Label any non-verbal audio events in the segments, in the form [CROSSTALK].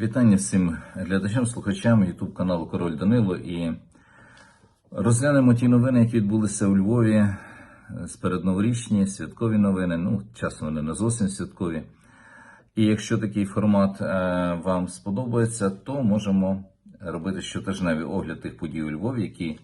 Вітання всім глядачам, слухачам YouTube каналу Король Данило. І розглянемо ті новини, які відбулися у Львові сперед з передноворічні, святкові новини. Ну, часом вони не зовсім святкові. І якщо такий формат е, вам сподобається, то можемо робити щотижневий огляд тих подій у Львові, які,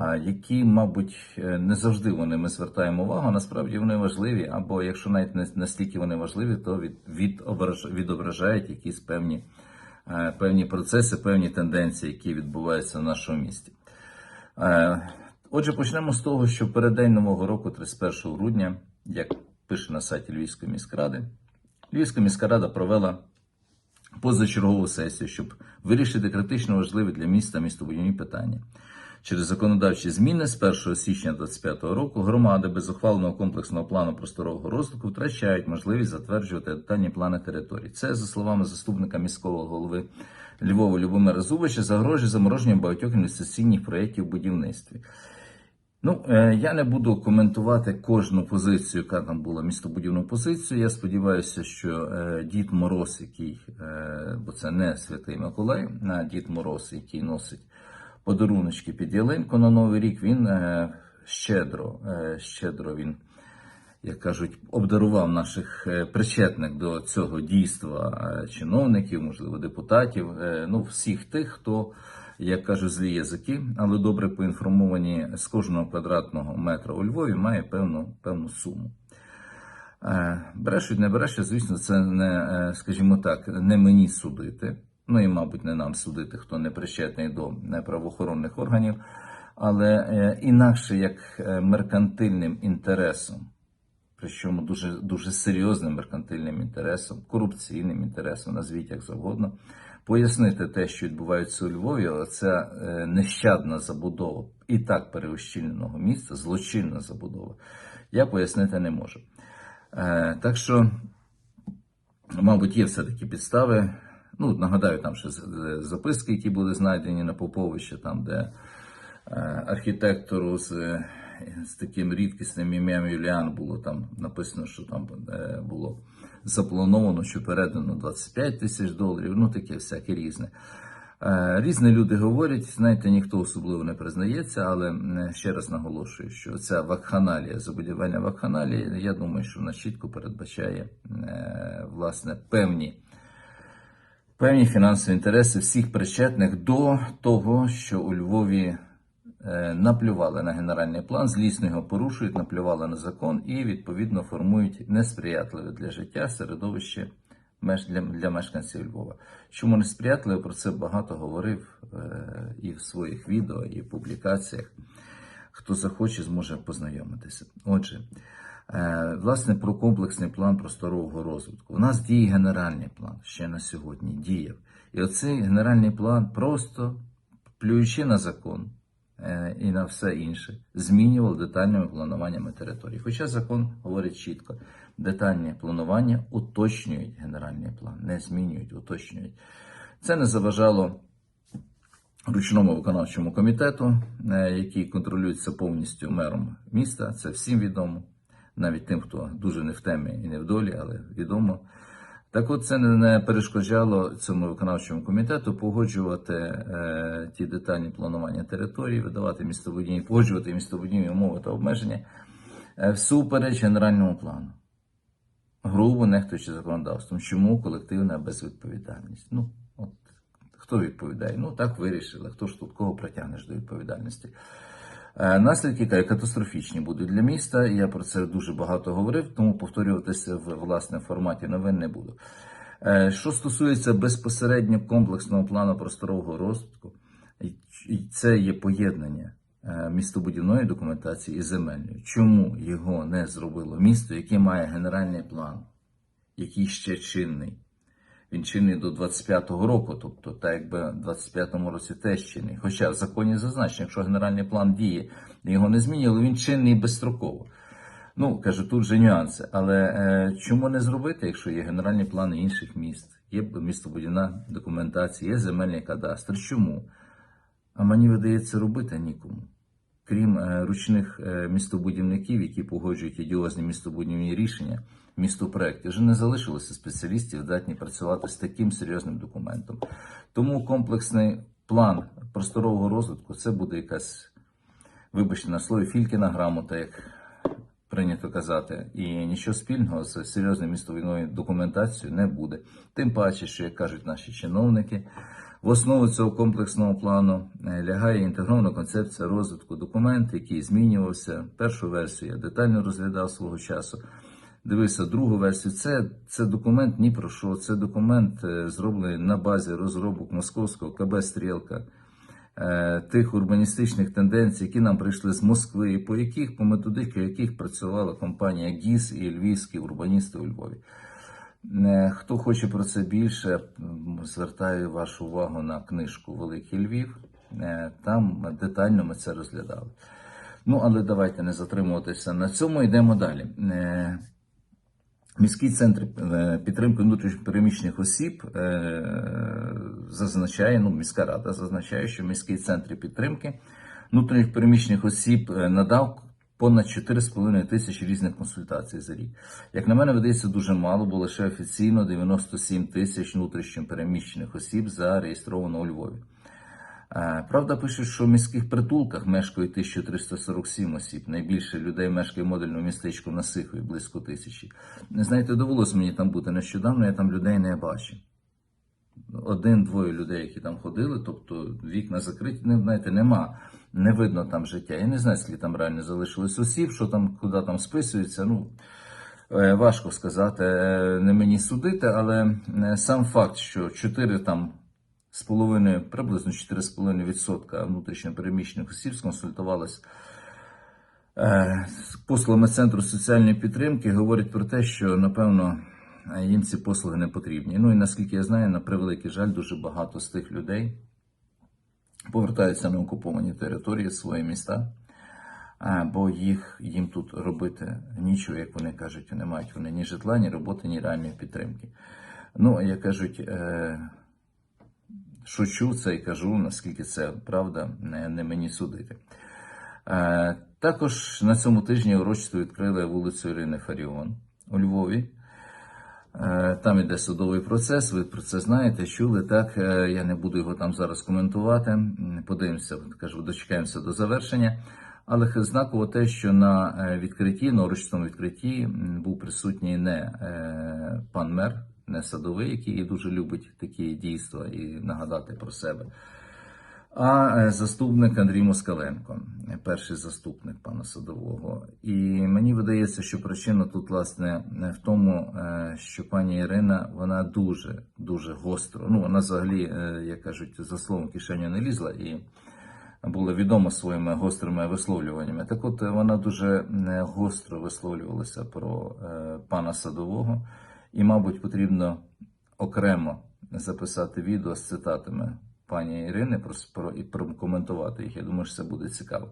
які, мабуть, е, не завжди вони ми звертаємо увагу. Насправді вони важливі, або якщо навіть не настільки вони важливі, то від, відображ- відображають якісь певні, е, певні процеси, певні тенденції, які відбуваються в нашому місті. Е, Отже, почнемо з того, що переддень Нового року, 31 грудня, як пише на сайті Львівської міськради, Львівська міська рада провела позачергову сесію, щоб вирішити критично важливі для міста містобудівні питання. Через законодавчі зміни з 1 січня 2025 року громади без ухваленого комплексного плану просторового розвитку втрачають можливість затверджувати детальні плани територій. Це, за словами заступника міського голови Львова Любомира Зубича, загрожує замороженням багатьох інвестиційних проєктів в будівництві. Ну, е, я не буду коментувати кожну позицію, яка там була містобудівну позицію. Я сподіваюся, що е, Дід Мороз, який, е, бо це не Святий Миколай, а Дід Мороз, який носить подаруночки під ялинку на Новий рік, він е, щедро, е, щедро він, як кажуть, обдарував наших е, причетних до цього дійства чиновників, можливо, депутатів, ну, всіх тих, хто як кажуть, злі язики, але добре поінформовані з кожного квадратного метра у Львові має певну, певну суму. Брешуть, не брешуть, звісно, це не, скажімо так, не мені судити. Ну і, мабуть, не нам судити, хто не причетний до е, правоохоронних органів, але е, інакше як е, меркантильним інтересом, причому дуже, дуже серйозним меркантильним інтересом, корупційним інтересом, назвіть як завгодно, пояснити те, що відбувається у Львові, але е, нещадна забудова і так переощільненого міста, злочинна забудова, я пояснити не можу. Так що, мабуть, є все-таки підстави. Ну, нагадаю, там ще з- записки, які були знайдені на Поповище, там, де е, архітектору з, е, з таким рідкісним ім'ям Юліан було там написано, що там е, було заплановано, що передано 25 тисяч доларів, ну таке всяке різне. Е, Різні люди говорять, знаєте, ніхто особливо не признається, але ще раз наголошую, що ця вакханалія, забудівельна вакханалія, я думаю, що вона чітко передбачає е, власне певні певні фінансові інтереси всіх причетних до того, що у Львові е, наплювали на генеральний план, злісно його порушують, наплювали на закон і відповідно формують несприятливе для життя середовище для, мешканців Львова. Чому несприятливе? Про це багато говорив е, і в своїх відео, і в публікаціях. Хто захоче, зможе познайомитися. Отже, власне, про комплексний план просторового розвитку. У нас діє генеральний план ще на сьогодні діяв. І оцей генеральний план просто плюючи на закон е, і на все інше, змінював детальними плануваннями території. Хоча закон говорить чітко, детальні планування уточнюють генеральний план, не змінюють, уточнюють. Це не заважало ручному виконавчому комітету, е, який контролюється повністю мером міста. Це всім відомо, навіть тим, хто дуже не в темі і не в долі, але відомо. Так от це не- перешкоджало цьому виконавчому комітету погоджувати е, ті детальні планування території, видавати містобудівні, погоджувати містобудівні умови та обмеження е, всупереч генеральному плану. Грубо нехтуючи законодавством. Чому колективна безвідповідальність? Ну, от хто відповідає? Ну так вирішили. Хто ж тут кого притягнеш до відповідальності? Е, Наслідки ка- катастрофічні будуть для міста. Я про це дуже багато говорив, тому повторюватися в власне форматі новин не буду. Е, Що стосується безпосередньо комплексного плану просторового розвитку, це є поєднання е, містобудівної документації і земельної. Чому його не зробило місто, яке має генеральний план, який ще чинний? Він чинний до 25-го року, тобто так якби в 25-му році теж чинний. Хоча в законі зазначено, якщо генеральний план діє, його не змінювали, він чинний безстроково. Ну, кажу, тут же нюанси. Але е, чому не зробити, якщо є генеральні плани інших міст, є містобудівна документація, є земельний кадастр? Чому? А мені видається робити нікому. Крім е, ручних е, містобудівників, які погоджують ідіозні містобудівні рішення, місто в проєкті. Вже не залишилося спеціалістів, здатні працювати з таким серйозним документом. Тому комплексний план просторового розвитку це буде якась, вибачте на слові, фількіна грамота, як прийнято казати, і нічого спільного з серйозною містовиною документацією не буде. Тим паче, що як кажуть наші чиновники, в основу цього комплексного плану е, лягає інтегрована концепція розвитку документ, який змінювався. Першу версію я детально розглядав свого часу. Дивився другу версію. Це, це документ ні про що. Це документ е, зроблений на базі розробок московського КБ Стрілка е, тих урбаністичних тенденцій, які нам прийшли з Москви, і по яких по методиці яких працювала компанія ГІС і львівські урбаністи у Львові. Е, Хто хоче про це більше, звертаю вашу увагу на книжку Великий Львів. Там детально ми це розглядали. Ну, але давайте не затримуватися на цьому. Йдемо далі. Міський центр е, підтримки внутрішньопереміщених осіб е, зазначає, ну, міська рада зазначає, що міський центр підтримки внутрішньопереміщених осіб е, надав понад 4,5 тисячі різних консультацій за рік. Як на мене, видається дуже мало, бо лише офіційно 97 тисяч внутрішньопереміщених осіб зареєстровано у Львові. Е, Правда, пишуть, що в міських притулках мешкає 1347 осіб. Найбільше людей мешкає в модульному містечку на Сихові, близько тисячі. Не знаєте, довелося мені там бути нещодавно, я там людей не бачив. Один-двоє людей, які там ходили, тобто вікна закриті, не, знаєте, нема. Не видно там життя. Я не знаю, скільки там реально залишилось осіб, що там, куди там списуються. Ну, е, важко сказати, е, не мені судити, але сам факт, що 4 там з половиною, приблизно 4,5% внутрішньо переміщених осіб сконсультувалися е, з послугами Центру соціальної підтримки, говорить про те, що напевно їм ці послуги не потрібні. Ну і наскільки я знаю, на превеликий жаль, дуже багато з тих людей повертаються на окуповані території свої міста. е, Бо їх їм тут робити нічого, як вони кажуть, не мають вони ні житла, ні роботи, ні реальної підтримки. Ну, як кажуть, е, шучу це і кажу, наскільки це правда, не, не мені судити. Е, також на цьому тижні урочисто відкрили вулицю Ірини Фаріон у Львові. Е, Там іде судовий процес, ви про це знаєте, чули. Так, Е, я не буду його там зараз коментувати. Подивимося, кажу, дочекаємося до завершення. Але знаково те, що на е, відкритті, на урочистому відкритті був присутній не пан мер, не садовий, який дуже любить такі дійства і нагадати про себе. А е, заступник Андрій Москаленко, перший заступник пана садового. І мені видається, що причина тут, власне, в тому, е, що пані Ірина вона дуже дуже гостро. Ну вона взагалі, е, як кажуть, за словом кишеню не лізла і була відома своїми гострими висловлюваннями. Так от вона дуже гостро висловлювалася про пана садового, і, мабуть, потрібно окремо записати відео з цитатами пані Ірини про, про, і прокоментувати їх. Я думаю, що це буде цікаво.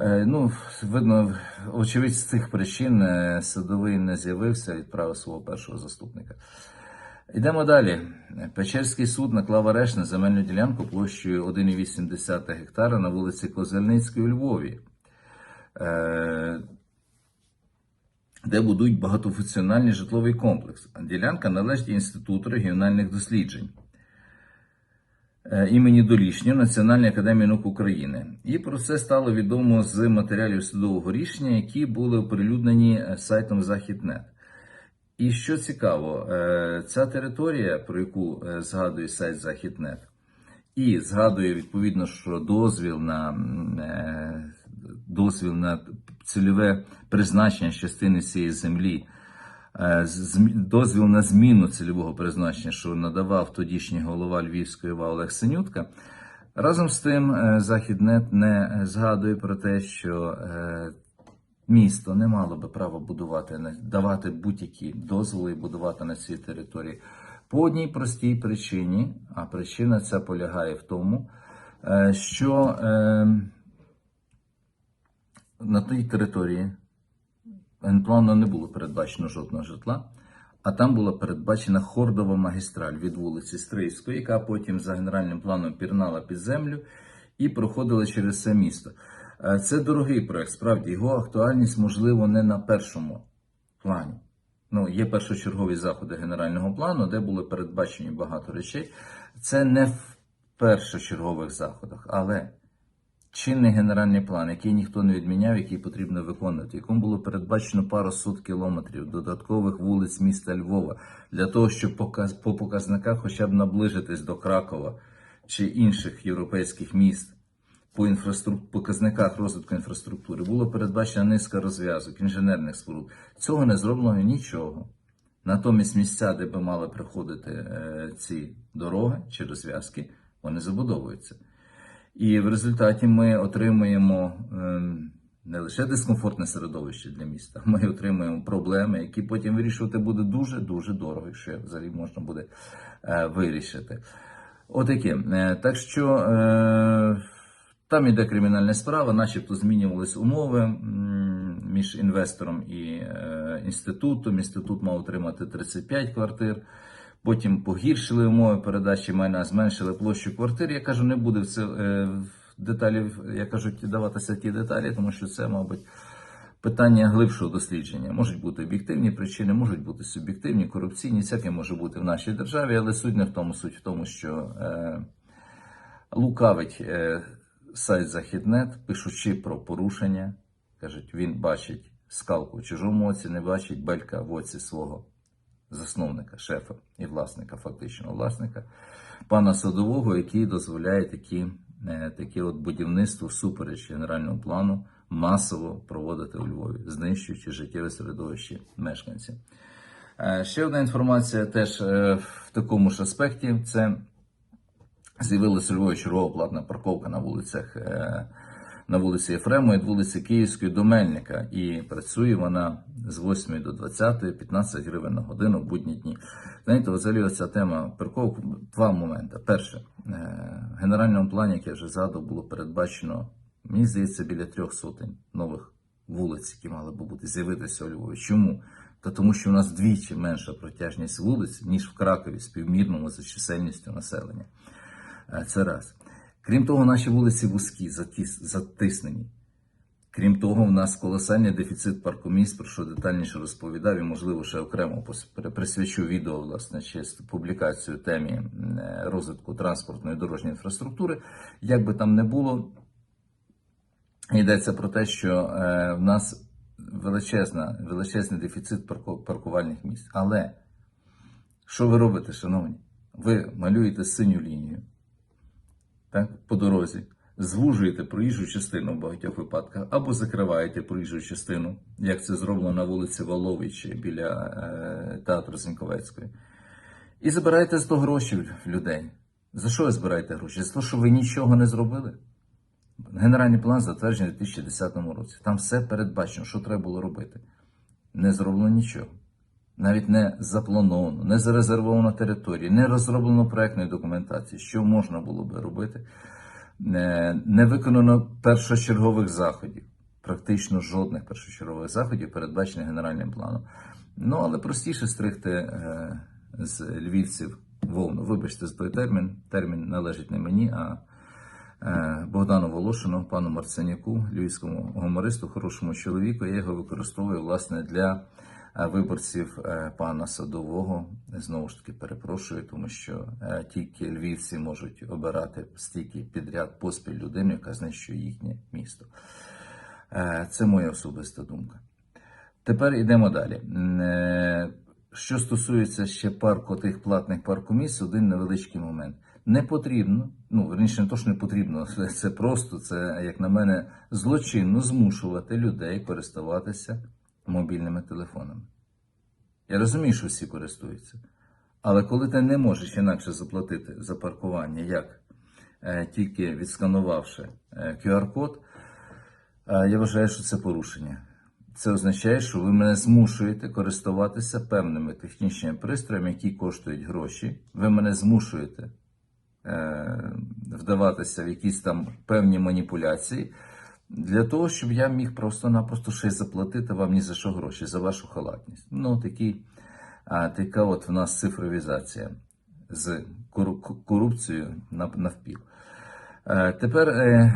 Е, ну, видно, очевидь, з цих причин е, садовий не з'явився, відправив свого першого заступника. Йдемо далі. Печерський суд наклав арешт на земельну ділянку площею 1,8 гектара на вулиці Козельницькій у Львові, е, де будують багатофункціональний житловий комплекс. Ділянка належить Інституту регіональних досліджень е, імені Долішнього Національної академії наук України. І про це стало відомо з матеріалів судового рішення, які були оприлюднені е, сайтом Західнет. І що цікаво, е, ця територія, про яку згадує сайт Західнет, і згадує відповідно, що дозвіл на дозвіл на цільове призначення частини цієї землі, е, дозвіл на зміну цільового призначення, що надавав тодішній голова Львівської ОВА Олег Синютка. Разом з тим, е, Західнет не згадує про те, що е, місто не мало би права будувати, давати будь-які дозволи будувати на цій території. По одній простій причині, а причина ця полягає в тому, що на тій території генплану не було передбачено жодного житла, а там була передбачена хордова магістраль від вулиці Стрийської, яка потім за генеральним планом пірнала під землю і проходила через все місто. Е, Це дорогий проект, справді його актуальність, можливо, не на першому плані. Ну, є першочергові заходи генерального плану, де були передбачені багато речей. Це не в першочергових заходах, але чинний генеральний план, який ніхто не відміняв, який потрібно виконувати, якому було передбачено пару сот кілометрів додаткових вулиць міста Львова для того, щоб по показниках хоча б наближитись до Кракова чи інших європейських міст. По інфраструк... показниках розвитку інфраструктури було передбачена низка розв'язок, інженерних споруд. Цього не зроблено нічого. Натомість місця, де би мали приходити е, ці дороги чи розв'язки, вони забудовуються. І в результаті ми отримуємо ем, не лише дискомфортне середовище для міста, ми отримуємо проблеми, які потім вирішувати буде дуже-дуже дорого, якщо взагалі можна буде е, вирішити. Отаке. Е, Так що е, там іде кримінальна справа, начебто змінювались умови між інвестором і інститутом. Інститут мав отримати 35 квартир. Потім погіршили умови передачі майна, зменшили площу квартир. Я кажу, не буде в це е, в деталі, як кажуть, даватися ті деталі, тому що це, мабуть, питання глибшого дослідження. Можуть бути об'єктивні причини, можуть бути суб'єктивні, корупційні, всяке може бути в нашій державі, але суть не в тому, суть в тому, що е, лукавить е, сайт Західнет, пишучи про порушення. Кажуть, він бачить скалку в чужому оці, не бачить белька в оці свого засновника, шефа і власника, фактичного власника, пана Садового, який дозволяє такі, е, такі от будівництво всупереч генерального плану масово проводити у Львові, знищуючи життєве середовище мешканців. Е, Ще одна інформація теж е, в такому ж аспекті. Це з'явилася Львові чергова платна парковка на вулицях. На вулиці Єфремової, вулиці Київської до Мельника, і працює вона з 8 до 20, 15 гривень на годину будні дні. Знаєте, взагалі ця тема парковок два моменти. Перше, е, в генеральному плані, як я вже згадував, було передбачено, мені здається, біля трьох сотень нових вулиць, які мали би бути з'явитися у Львові. Чому? Та тому, що у нас двічі менша протяжність вулиць, ніж в Кракові, співмірному за чисельністю населення. Е, Це раз. Крім того, наші вулиці вузькі, затиснені. Крім того, в нас колосальний дефіцит паркомісць, про що детальніше розповідав, і, можливо, ще окремо присвячу відео, власне, чи публікацію темі е, розвитку транспортної дорожньої інфраструктури. Як би там не було, йдеться про те, що е, в нас величезна, величезний дефіцит паркувальних місць. Але що ви робите, шановні? Ви малюєте синю лінію так, по дорозі, звужуєте проїжджу частину в багатьох випадках, або закриваєте проїжджу частину, як це зроблено на вулиці Воловичі біля е, театру Зіньковецької. І забираєте з того гроші людей. За що ви збираєте гроші? За те, що ви нічого не зробили? Генеральний план затверджений у 2010 році. Там все передбачено, що треба було робити. Не зроблено нічого. Навіть не заплановано, не зарезервовано території, не розроблено проектної документації, що можна було би робити. Не, не виконано першочергових заходів, практично жодних першочергових заходів, передбачених генеральним планом. Ну, але простіше стригти е, з львівців вовну. Вибачте той термін. Термін належить не мені, а е, Богдану Волошину, пану Марценяку, львівському гумористу, хорошому чоловіку. Я його використовую власне для е, виборців е, пана Садового. Знову ж таки перепрошую, тому що е, тільки львівці можуть обирати стільки підряд поспіль людину, яка знищує їхнє місто. Е, Це моя особиста думка. Тепер йдемо далі. Е, Що стосується ще парку тих платних паркомісць, один невеличкий момент. Не потрібно, ну верніше, не то, що не потрібно, [LAUGHS] це просто, це, як на мене, злочинно змушувати людей користуватися мобільними телефонами. Я розумію, що всі користуються. Але коли ти не можеш інакше заплатити за паркування, як е, тільки відсканувавши е, QR-код, е, я вважаю, що це порушення. Це означає, що ви мене змушуєте користуватися певними технічними пристроями, які коштують гроші. Ви мене змушуєте е, вдаватися в якісь там певні маніпуляції для того, щоб я міг просто-напросто й заплатити вам ні за що гроші, за вашу халатність. Ну, такі, а, така от в нас цифровізація з корупцією навпіл. Е, тепер е,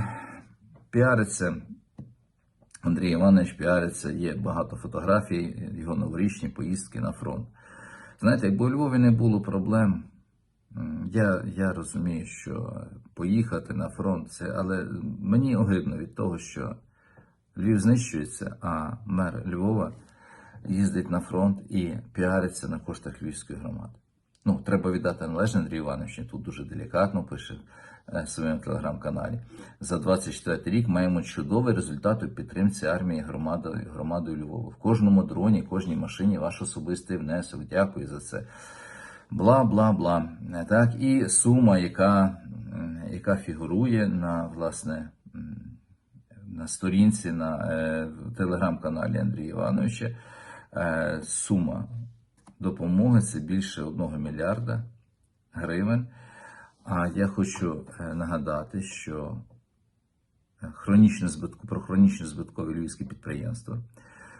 піариться Андрій Іванович піариться, є багато фотографій, його новорічні поїздки на фронт. Знаєте, якби у Львові не було проблем, я, я розумію, що поїхати на фронт це, але мені огидно від того, що Львів знищується, а мер Львова їздить на фронт і піариться на коштах львівської громади. Ну, треба віддати належне Андрію Івановичу, тут дуже делікатно пише е, в своєму телеграм-каналі. За 24 рік маємо чудовий результат у підтримці армії громадою, громадою Львова. В кожному дроні, кожній машині ваш особистий внесок. Дякую за це. Бла, бла, бла. Так, і сума, яка, яка фігурує на власне. на сторінці на е, телеграм-каналі Андрія Івановича е, сума допомоги це більше 1 мільярда гривень. А я хочу е, нагадати, що хронічне збитку, про хронічно збиткові львівські підприємства,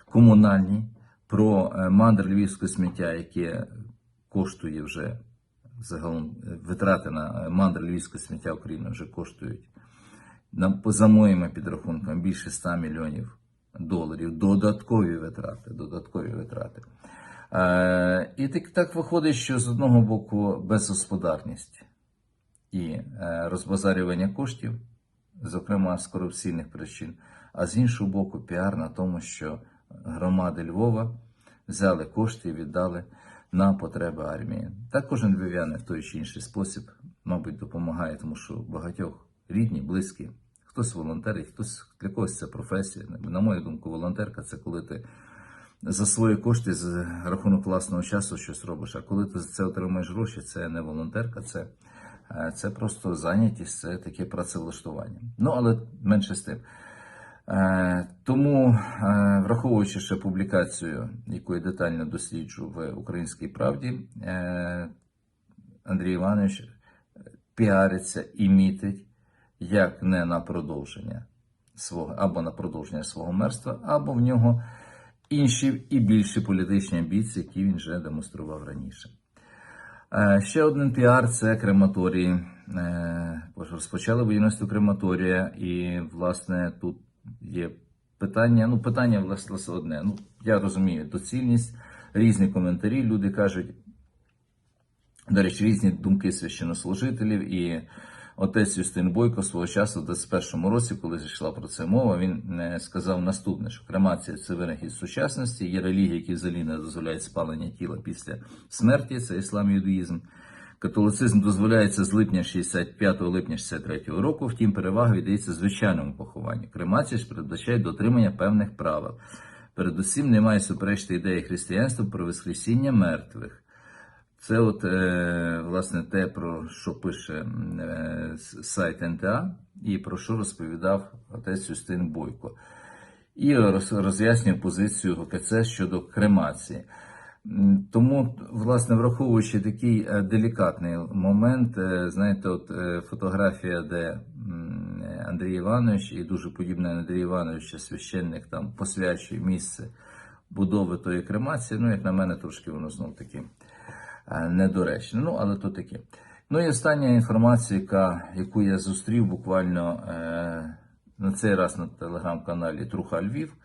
комунальні, про е, мандр львівського сміття, яке коштує вже загалом е, витрати на е, мандр львівського сміття України вже коштують на, за моїми підрахунками, більше 100 мільйонів доларів. Додаткові витрати. Додаткові витрати. Е, і так, так виходить, що з одного боку безгосподарність і е, розбазарювання коштів, зокрема з корупційних причин, а з іншого боку, піар на тому, що громади Львова взяли кошти і віддали на потреби армії. Так кожен львів'янин в той чи інший спосіб, мабуть, допомагає, тому що багатьох рідні, близькі, хтось волонтерить, хтось для когось це професія. На мою думку, волонтерка це коли ти за свої кошти з рахунок власного часу щось робиш. А коли ти за це отримаєш гроші, це не волонтерка, це, е, це просто зайнятість, це таке працевлаштування. Ну, але менше з тим. Е, Тому, е, враховуючи ще публікацію, яку я детально досліджу в Українській правді, е, Андрій Іванович піариться і мітить як не на продовження свого або на продовження свого мерства, або в нього інші і більші політичні амбіції, які він вже демонстрував раніше. Ще один піар це крематорії. Розпочали будівництво крематорія, і, власне, тут є питання. Ну, питання, власне, одне. Ну, я розумію доцільність, різні коментарі. Люди кажуть, до речі, різні думки священнослужителів. І отець Юстин Бойко свого часу, в 21-му році, коли зайшла про це мова, він е, сказав наступне: що кремація це винахід сучасності, є релігії, які взагалі не дозволяють спалення тіла після смерті, це іслам і юдаїзм. Католицизм дозволяється з липня 65 липня 63 року, втім перевага віддається звичайному похованню. Кремація ж передбачає дотримання певних правил. Передусім немає суперечити ідеї християнства про воскресіння мертвих. Це от, е, власне, те, про що пише е, сайт НТА і про що розповідав отець Юстин Бойко. І роз, роз'яснює позицію ГКЦ щодо кремації. Тому, власне, враховуючи такий е, делікатний момент, е, знаєте, от е, фотографія, де Андрій Іванович і дуже подібне на Андрія Івановича священник там посвячує місце будови тої кремації, ну, як на мене, трошки воно знов таки недоречне. Ну, але то таке. Ну і остання інформація, яка, яку я зустрів буквально е, на цей раз на телеграм-каналі Труха Львів.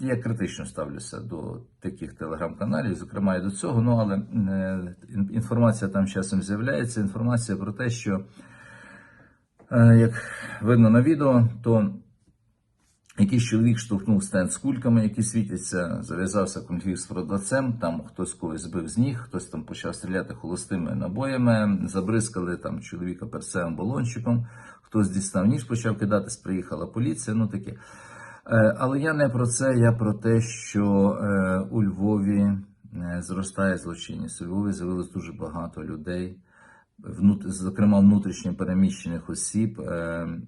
Я критично ставлюся до таких телеграм-каналів, зокрема і до цього. Ну але е, інформація там часом з'являється. Інформація про те, що, е, як видно на відео, то якийсь чоловік штовхнув стенд з кульками, які світяться, зав'язався конфлікт з продавцем. Там хтось когось збив з ніг, хтось там почав стріляти холостими набоями, забризкали там чоловіка перцевим балончиком, хтось дістав ніж, почав кидатись, приїхала поліція. Ну таке. Е, Але я не про це, я про те, що е, у Львові е, зростає злочинність. У Львові з'явилось дуже багато людей, зокрема внутрішньо переміщених осіб,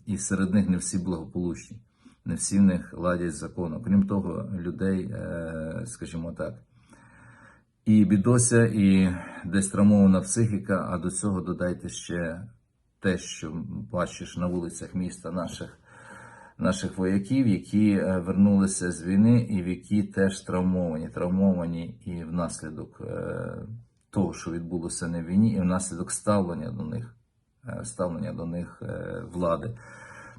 і серед них не всі благополучні, не всі в них ладять закон. Крім того, людей, скажімо так, і бідося, і десь травмована психіка, а до цього додайте ще те, що бачиш на вулицях міста наших наших вояків, які е, вернулися з війни, і в які теж травмовані, травмовані і внаслідок е, того, що відбулося на війні, і внаслідок ставлення до них, е, ставлення до них влади.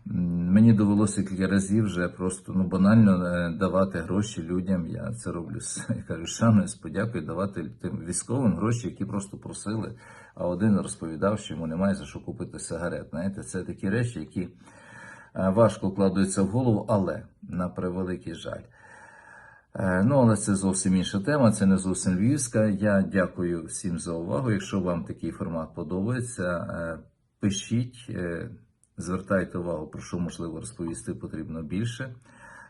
Мені довелося кілька разів вже просто ну банально давати гроші людям. Я це роблю з [LAUGHS] кажу, шаною, з подякою давати тим військовим гроші, які просто просили. А один розповідав, що йому немає за що купити сигарет. Знаєте, це такі речі, які важко вкладаються в голову, але на превеликий жаль. Е, Ну, але це зовсім інша тема, це не зовсім львівська. Я дякую всім за увагу. Якщо вам такий формат подобається, е, пишіть, е, звертайте увагу, про що можливо розповісти потрібно більше.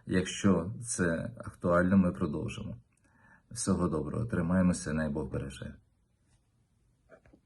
Якщо це актуально, ми продовжимо. Всього доброго, тримаємося, най Бог береже.